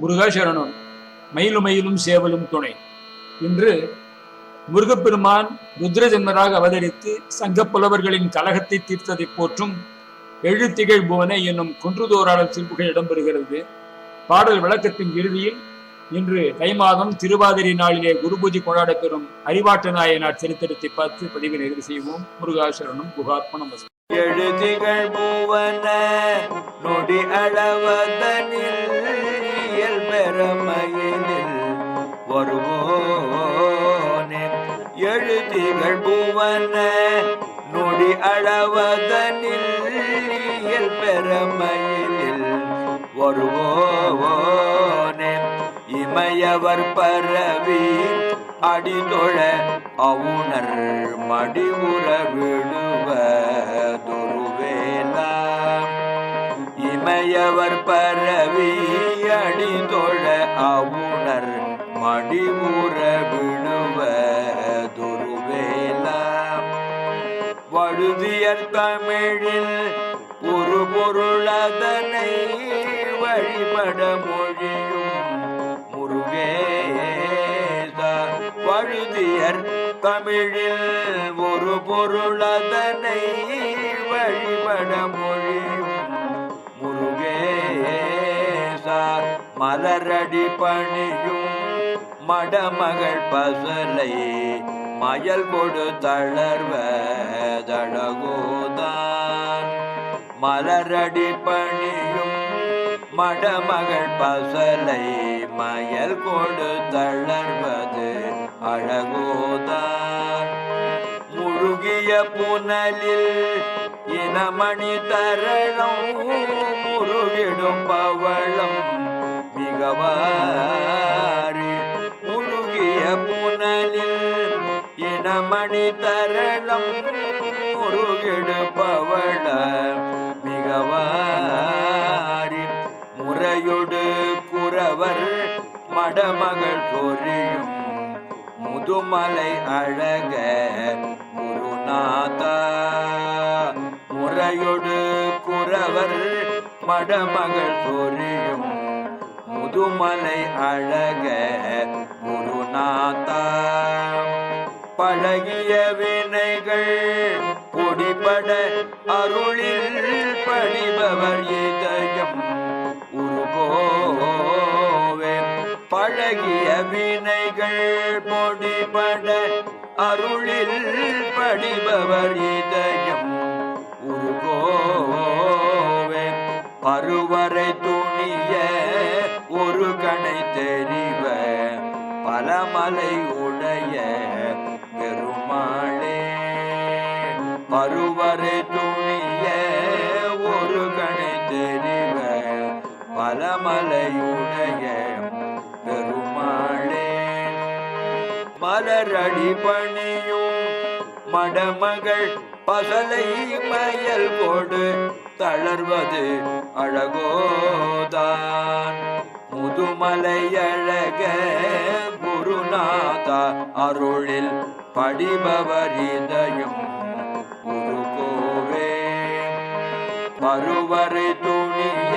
முருகசரணம். மயிலும் மயிலும் சேவலும் துணை. இன்று முருகப்பெருமான் ருத்ரஜென்மராக அவதரித்து சங்க புலவர்களின் கலகத்தை தீர்த்ததை போற்றும் எழுத்திகழ் புவனை என்னும் குன்றுதோராளர் சிற்புகள் இடம்பெறுகிறது. பாடல் விளக்கத்தின் இறுதியில் இன்று தை மாதம் திருவாதிரை நாளிலே குருபூஜை கொண்டாடப்பெறும் அறிவாட்ட நாயனார் சரித்திரத்தை பார்த்து பதிவை நிறைவு செய்வோம். முருகாசரணம் குகாத்மனம் எழுதிகள் நொடி அளவதனில் இயல் வருவோனே. எழுதிகள் பூவன நொடி அளவதனில் இயல் பெறமையினில் வருவோனே. இமையவர் பரவி அடிதொழ அவுணர் மடிவுற விடுவதொருவேலா இமையவர் பரவி அடிந்தொழ அவுணர் மடிமுற விழுவ துருவேலா வழுதியர் தமிழில் ஒரு பொருளதனை வழிபட மொழியும் முருகேதா வழுதியர் தமிழில் ஒரு பொருளதனை வழிபட மலரடி பணியும் மடமகள் பசலை மயல் கொடு தளர்வதழகோதான். மலரடி பணியும் மடமகள் பசலை மயல் கொடு தளர்வது அழகோதான். முழுகிய புனலில் இனமணி தரணம் முருகிடும் பவளம் முழுகவாறு முழுகிய புனலில் இனமணி தரணம் முருகெடுப்பவள பவள மிகவாரி முறையொடு குறவர் மடமகள் பொறியும் முதுமலை அழக குருநாதா முறையொடு குறவர் மடமகள் பொறியும் முதுமலை அழக குருநாதா பழகிய வினைகள் பொடிபட அருளில் பணிபவர் இதயம் உருகோவே. பழகிய வினைகள் பொடிபட அருளில் படிபவர் இதயம் உருகோவே. பருவரை மலமலை உடைய பெருமாளே பருவரை துணிய ஒரு கணை தெரிவ பலமலையுடைய பெருமாளே. மலரடி பணியும் மடமகள் பசலை மயல் கொடு தளர்வது அழகோதான். முதுமலை அழக குருநாதா அருளில் படிபவர் இதயம் குருகோவே பருவரை துணிய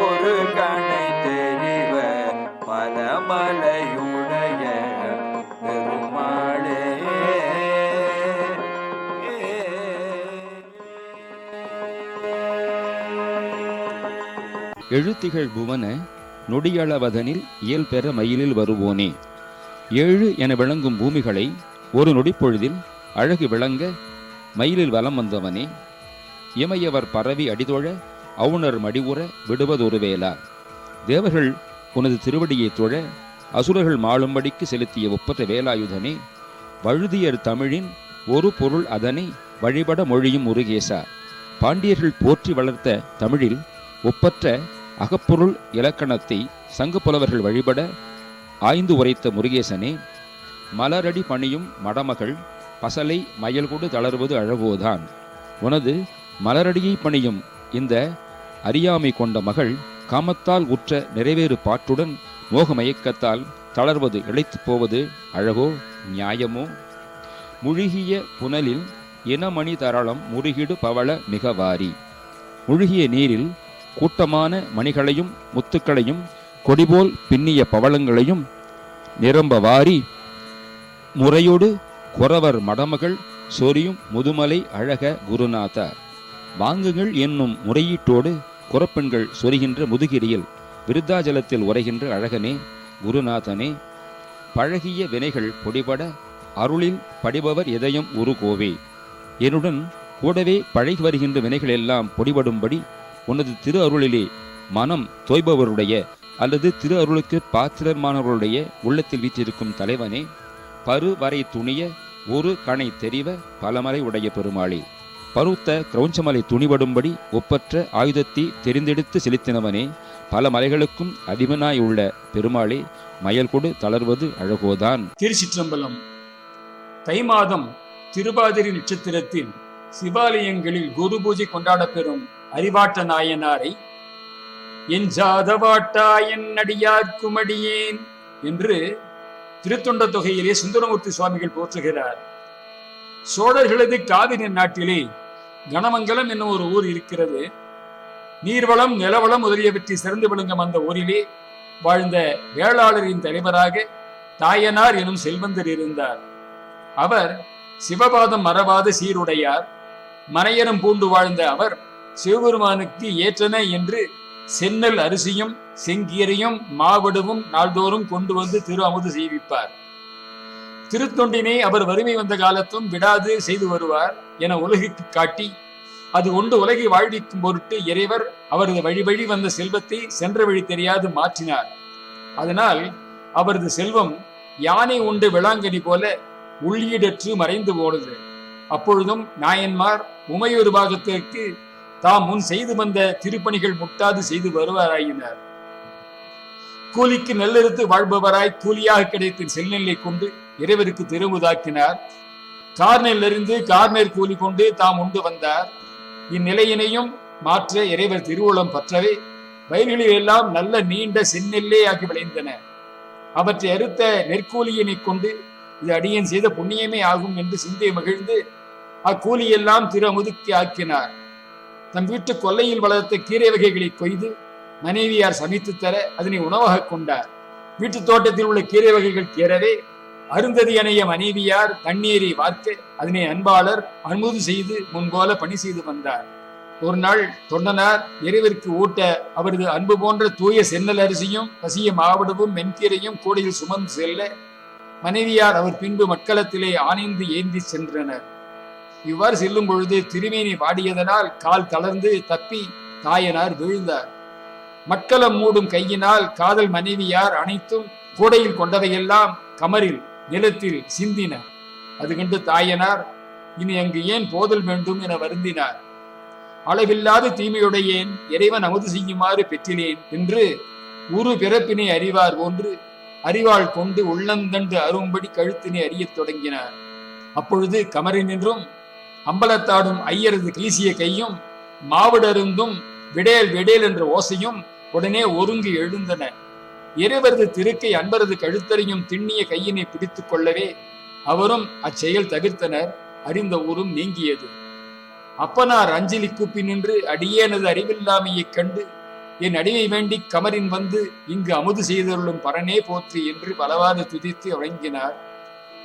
ஒரு கணை தெரிவ பரமலையுடைய பெருமாளே. எழுத்திகள் புவன நொடியளவதனில் இயல்பெற மயிலில் வருவோனே. ஏழு என விளங்கும் பூமிகளை ஒரு நொடிப்பொழுதில் அழகு விளங்க மயிலில் வலம் வந்தவனே இமையவர் பரவி அடிதொழ அவுணர் மடிவுற விடுவதொரு வேளா. தேவர்கள் உனது திருவடியை தொழ அசுரர்கள் மாளும்படிக்கு செலுத்திய ஒப்பற்ற வேலாயுதனே வழுதியர் தமிழின் ஒரு பொருள் அதனை வழிபட மொழியும் முருகேசா. பாண்டியர்கள் போற்றி வளர்த்த தமிழில் ஒப்பற்ற அகப்பொருள் இலக்கணத்தை சங்க புலவர்கள் வழிபட ஆய்ந்து உரைத்த முருகேசனே மலரடி பணியும் மடமகள் பசலை மயல்கொடு தளர்வது அழகோதான். உனது மலரடியை பணியும் இந்த அறியாமை கொண்ட மகள் காமத்தால் உற்ற நிறைவேறு பாட்டுடன் மோகமயக்கத்தால் தளர்வது இழைத்து போவது அழகோ நியாயமோ? முழுகிய புனலில் இனமணி தரளம் முருகிடு பவள மிக வாரி. முழுகிய நீரில் கூட்டமான மணிகளையும் முத்துக்களையும் கொடிபோல் பின்னிய பவளங்களையும் நிரம்ப வாரி முறையோடு குறவர் மடமகள் சொரியும் முதுமலை அழக குருநாத வாங்குங்கள் என்னும் முறையீட்டோடு குறப்பெண்கள் சொரிகின்ற முதுகிரியில் விருத்தாஜலத்தில் உரைகின்ற அழகனே குருநாதனே. பழகிய வினைகள் பொடிபட அருளில் படிபவர் இதயம் உரு கோவே என்னுடன் கூடவே பழகி வருகின்ற வினைகள் எல்லாம் பொடிபடும்படி உனது திரு அருளிலே மனம் தோய்பவருடைய அல்லது திரு அருளுக்கு பாத்திரமானவர்களுடைய உள்ளத்தில் வீற்றிருக்கும் தலைவனே பரு வரை துணிய ஒரு கணை தெரிவ பலமலை உடைய பெருமாளே. பருத்த கிரௌஞ்சமலை துணிபடும்படி ஒப்பற்ற ஆயுதத்தை தெரிந்தெடுத்து செலுத்தினவனே பல மலைகளுக்கும் அதிபனாய் உள்ள பெருமாளே மயல் கொடு தளர்வது அழகோதான். திருச்சிற்றம்பலம். தை மாதம் திருபாதிரி நட்சத்திரத்தில் சிவாலயங்களில் குரு பூஜை கொண்டாடப்பெறும் அறிவாட்ட நாயனாரை என் ஜாதவாட்டா என் அடியார்க்குமடியேன் என்று திருத்தொண்ட தொகையிலே சுந்தரமூர்த்தி சுவாமிகள் போற்றுகிறார். சோழர்களது காவிரி நாட்டிலே கணமங்கலம் என்னும் ஒரு ஊர் இருக்கிறது. நீர்வளம் நிலவளம் முதலியவற்றை சிறந்து விளங்கும் அந்த ஊரிலே வாழ்ந்த வேளாளரின் தலைவராக தாயனார் எனும் செல்வந்தர் இருந்தார். அவர் சிவபாதம் மறவாத சீருடையார் மனையரம் பூண்டு வாழ்ந்த அவர் சிவபெருமானுக்கு ஏற்றன என்று செந்நெல் அரிசியும் செங்கீரையும் மாவடுவும் நாள்தோறும் கொண்டு வந்து திரு அமுது செய்விப்பார். திருத்தொண்டினை அவர் வறுமை வந்த காலத்தும் விடாது செய்து வருவார் என உலகிற்கு காட்டி அது கொண்டு உலகை வாழ்விக்கும் பொருட்டு இறைவர் அவரது வழி வழி வந்த செல்வத்தை சென்ற வழி தெரியாது மாற்றினார். அதனால் அவரது செல்வம் யானை உண்டு விளாங்கனி போல உள்ளீடற்று மறைந்து போனது. அப்பொழுதும் நாயன்மார் உமையொரு பாகத்திற்கு தாம் முன் செய்து வந்த திருப்பணிகள் முட்டாது செய்து வருவாராயினார். கூலிக்கு நெல்லெடுத்து வாழ்பவராய் கூலியாக கிடைத்த செல்நெல்லை கொண்டு இறைவருக்கு திருமுதாக்கினார். கார்நெல்லிருந்து கார்நெல் கூலி கொண்டு தாம் உண்டு வந்தார். இந்நிலையினையும் மாற்ற இறைவர் திருவுளம் பற்றவே வயல்களில் எல்லாம் நல்ல நீண்ட செந்நெல்லே ஆகி விளைந்தன. அவற்றை அறுத்த நெற்கூலியினை கொண்டு இது அடியன் செய்த புண்ணியமே ஆகும் என்று சிந்தை மகிழ்ந்து அக்கூலியெல்லாம் திரு அமுதுக்கு ஆக்கினார். தம் வீட்டு கொல்லையில் வளர்த்த கீரை வகைகளை கொய்து மனைவியார் சமைத்து தர அதனை உணவாக கொண்டார். வீட்டு தோட்டத்தில் உள்ள கீரை வகைகள் கேறவே அருந்ததி அணைய மனைவியார் தண்ணீரை வார்க்க அதனை அன்பாளர் அனுமதி செய்து முன்போல பணி செய்து வந்தார். ஒரு நாள் தொண்டனார் இறைவிற்கு ஊட்ட அவரது அன்பு போன்ற தூய சென்னல் அரிசியும் பசிய மாவடவும் மென்கீரையும் கூடையில் சுமந்து செல்ல மனைவியார் அவர் பின்பு மக்களத்திலே ஆணைந்து ஏந்தி சென்றனர். இவ்வாறு செல்லும் பொழுது திருமேனி வாடியதனால் கால் தளர்ந்து தப்பி தாயனார் வீழ்ந்தார். மக்களம் மூடும் கையினால் காதல் மனைவியார் அனைத்தும் கூடையில் கொண்டவையெல்லாம் கமரில் நிலத்தில் சிந்தின. அது கண்டு தாயனார் இனி அங்கு ஏன் போதல் வேண்டும் என வருந்தினார்? அளவில்லாத தீமையுடையேன் இறைவன் அமுது செய்யுமாறு பெற்றினேன் என்று உரு பிறப்பினை அறிவார் போன்று அறிவாள் கொண்டு உள்ளந்தண்டு அரும்படி கழுத்தினை அறியத் தொடங்கினார். அப்பொழுது கமரினின்றும் அம்பலத்தாடும் ஐயரது கீசிய கையும் மாவிடருந்தும் விடேல் விடேல் என்ற ஓசையும் உடனே ஒருங்கி எழுந்தன. இறைவரது திருக்கை அன்பரது கழுத்தறையும் திண்ணிய கையினை பிடித்துக் கொள்ளவே அவரும் அச்செயல் தவிர்த்தனர் அறிந்த ஊரும் நீங்கியது. அப்பனார் அஞ்சலி கூப்பி நின்று அடியேனது அறிவில்லாமையைக் கண்டு என் அடிமை வேண்டி கமரின் வந்து இங்கு அமுது செய்தருளும் பரனே போற்றி என்று பலவாறு துதித்து வழங்கினார்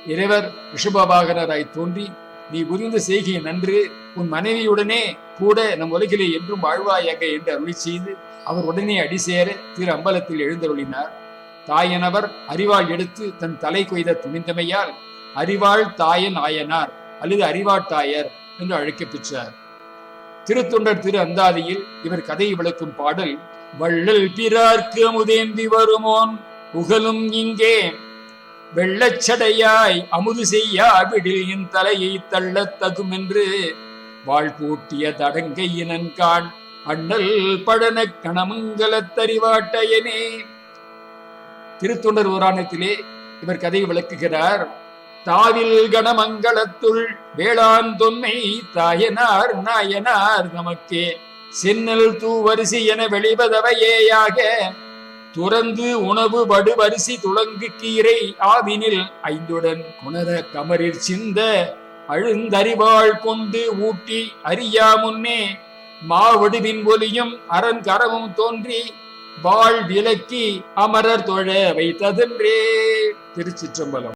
இறைவர் ரிஷபவாகனராய் தோன்றி நீ புரிந்த செய்கை நன்று உன் மனைவியுடனே கூட நம் உலகிலே என்றும் வாழ்வாயாக என்று அருளி செய்து அவர் உடனே அடிசேர திரு அம்பலத்தில் எழுந்தருளினார். தாயனவர் அறிவாள் எடுத்து தன் தலை கொய்த துணிந்தமையால் அறிவாள் தாயன் ஆயனார் அல்லது அறிவாட்டாயர் என்று அழைக்கப் பெற்றார். திருத்தொண்டர் திரு அந்தாதியில் இவர் கதையை விளக்கும் பாடல் வள்ளல் பிறார்க்கு அமுதேந்தி வருமோன் புகழும் இங்கே வெள்ளச்சடையாய் அமுது செய்ய விடில் என் தலையை தள்ளத் தகுமென்று வாழ் பூட்டிய தடங்கையினன் காண் அண்ணல் பழன கணமங்கலத்தறிவாட்டையனே திருத்தொண்டர் புராணத்திலே இவர் கதையை விளக்குகிறார். தாவில் கணமங்கலத்துள் வேளாண் தொன்மை தாயனார் நாயனார் நமக்கே. சென்னல் தூவரிசி என வெளிவதவையேயாக துறந்து உணவு வடுவரிசி துளங்கு கீரை ஆவினில் ஐந்துடன் குணர கமரில் சிந்த அழுந்தறிவாள் கொண்டு ஊட்டி அறியா முன்னே மாவடுவின் ஒலியும் அரண் கரவும் தோன்றி வாழ் விலக்கி அமரர் தொழ வைத்ததென்றே. திருச்சிற்றம்பலம்.